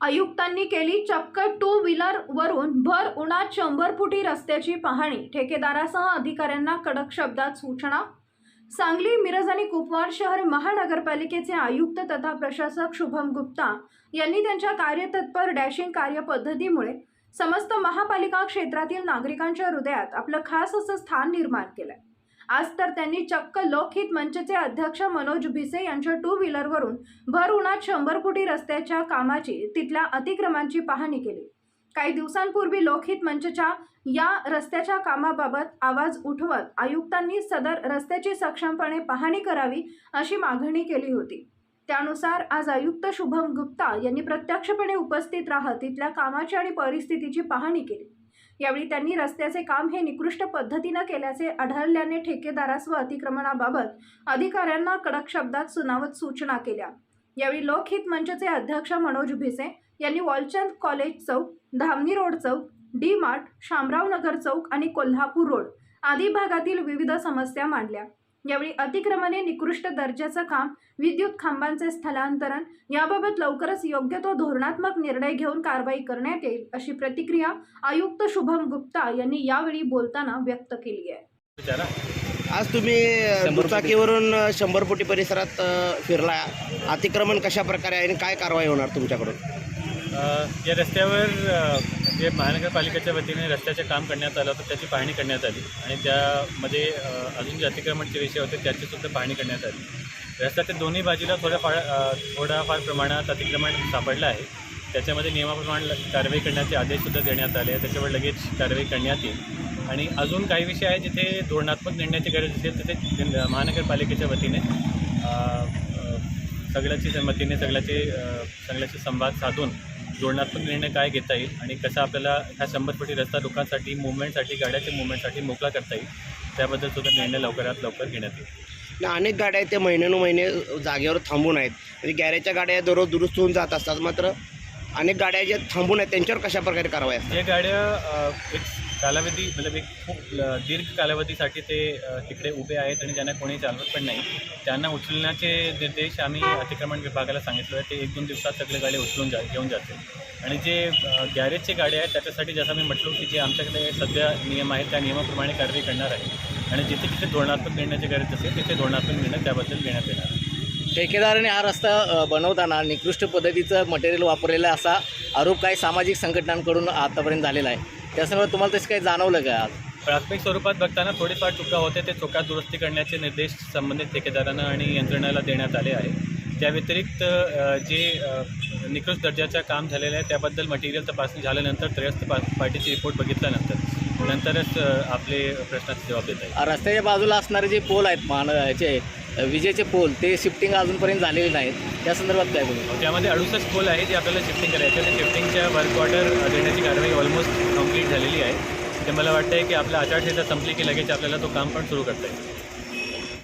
आयुक्तांनी केली चक्क टू व्हीलर वरून भर उन्हात शंभर फुटी रस्त्याची पाहणी. ठेकेदारासह अधिकाऱ्यांना कडक शब्दात सूचना. सांगली मिरज आणि कुपवाड शहर महानगरपालिकेचे आयुक्त तथा प्रशासक शुभम गुप्ता यांनी त्यांच्या कार्यतत्पर डॅशिंग कार्यपद्धतीमुळे समस्त महापालिका क्षेत्रातील नागरिकांच्या हृदयात आपलं खास असं स्थान निर्माण केलंय. आज तर त्यांनी चक्क लोकहित मंचचे अध्यक्ष मनोज भिसे यांच्या टू व्हीलरवरून भर उन्हात शंभर फुटी रस्त्याच्या कामाची तिथल्या अतिक्रमांची पाहणी केली. काही दिवसांपूर्वी लोकहित मंचच्या या रस्त्याच्या कामाबाबत आवाज उठवत आयुक्तांनी सदर रस्त्याची सक्षमपणे पाहणी करावी अशी मागणी केली होती. त्यानुसार आज आयुक्त शुभम गुप्ता यांनी प्रत्यक्षपणे उपस्थित राहत तिथल्या कामाची आणि परिस्थितीची पाहणी केली. यावेळी त्यांनी रस्त्याचे काम हे निकृष्ट पद्धतीनं केल्याचे आढळल्याने ठेकेदारास व अतिक्रमणाबाबत अधिकाऱ्यांना कडक शब्दात सुनावत सूचना केल्या. यावेळी लोकहित मंचचे अध्यक्ष मनोज भिसे यांनी वॉलचंद कॉलेज चौक धामणी रोड चौक डी मार्ट शामराव नगर चौक आणि कोल्हापूर रोड आदी भागातील विविध समस्या मांडल्या. यावेळी अतिक्रमणे निकृष्ट दर्जाचं काम विद्युत खांबांचे स्थलांतरण याबाबत लवकरच योग्य तो धोरणात्मक निर्णय घेऊन कारवाई करण्यात येईल अशी प्रतिक्रिया आयुक्त शुभम गुप्ता यांनी यावेळी बोलताना व्यक्त केली आहे. आज तुम्ही दुचाकीवरून शंभर फुटी परिसरात फिरला अतिक्रमण कशा प्रकारे आहे आणि काय कारवाई होणार तुमच्याकडून? या रस्त्यावर जे महानगरपालिकेच्या वतीने रस्त्याचे काम करण्यात आलं होतं त्याची पाहणी करण्यात आली. आणि त्यामध्ये अजून जे अतिक्रमणचे विषय होते त्याचीसुद्धा पाहणी करण्यात आली. रस्त्याच्या दोन्ही बाजूला थोड्याफार थोड्याफार प्रमाणात अतिक्रमण सापडलं आहे. त्याच्यामध्ये नियमाप्रमाणे कारवाई करण्याचे आदेशसुद्धा देण्यात आले त्याच्यावर लगेच कारवाई करण्यात येईल. आणि अजून काही विषय आहे जिथे धोरणात्मक निर्णयाची गरज असेल तिथे महानगरपालिकेच्या वतीने सगळ्याची संमतीने सगळ्याचे सगळ्याशी संवाद साधून धोरणात्मक निर्णय काय घेता येईल आणि कसा आपल्याला ह्या शंभर फुटी रस्ता लोकांसाठी मुवमेंटसाठी गाड्याच्या मुवमेंटसाठी मोकळा करता येईल त्याबद्दल सुद्धा निर्णय लवकरात लवकर घेण्यात येईल. अनेक गाड्या आहेत ते महिन्यानुमहिने जागेवर थांबून आहेत. म्हणजे गॅरेजच्या गाड्या दररोज दुरुस्त होऊन जात असतात. मात्र अनेक गाड्या ज्या थांबून आहेत त्यांच्यावर कशा प्रकारे कारवाई असते? गाड्या एक कालावधी मतलब एक खूप दीर्घ कालावधीसाठी ते तिकडे उभे आहेत आणि ज्यांना कोणी चालवत पण नाही. त्यांना उचलण्याचे निर्देश आम्ही अतिक्रमण विभागाला सांगितलं आहे ते एक दोन दिवसात सगळे गाडी उचलून जा घेऊन जातील. आणि जे गॅरेजचे गाड्या आहेत त्याच्यासाठी जसं मी म्हटलो की जे आमच्याकडे सध्या नियम आहेत त्या नियमाप्रमाणे कारवाई करणार आहे. आणि जिथे जिथे धोरणात्मक निर्णयाची गरज असेल तिथे धोरणात्मक निर्णय त्याबद्दल घेण्यात येणार आहे. ठेकेदाराने हा रस्ता बनवताना निकृष्ट पद्धतीचं मटेरियल वापरलेलं असा आरोप काही सामाजिक संघटनांकडून आतापर्यंत झालेला आहे. त्यासंदर्भात तुम्हाला तसं काही जाणवलं का आज? प्राथमिक स्वरूपात बघताना थोडीफार चुका होते ते चुका दुरुस्ती करण्याचे निर्देश संबंधित ठेकेदारांना आणि यंत्रणेला देण्यात आले आहे त्या व्यतिरिक्त जे निकृष्ट दर्जाचं काम झालेलं आहे त्याबद्दल मटेरियल तपासणी झाल्यानंतर त्रयस्थ पा पार्टीची रिपोर्ट बघितल्यानंतर नंतरच आपले प्रश्नाचे जबाब देता येईल. आ, रस्त्याच्या बाजूला असणारे जे पोल आहेत मान याचे विजेचे पोल ते शिफ्टिंग अजूनपर्यंत झालेले नाहीत. त्या संदर्भात काय बोलू? हो, त्यामध्ये अडुसष्ट पोल आहे जे आपल्याला शिफ्टिंग करायचे ते शिफ्टिंगच्या वर्क ऑर्डर देण्याची कारवाई ऑलमोस्ट कंप्लीट झालेली आहे. ते मला वाटतं आहे की आपल्या आचारसंहिता संपली की लगेच आपल्याला तो काम पण सुरू करता येईल.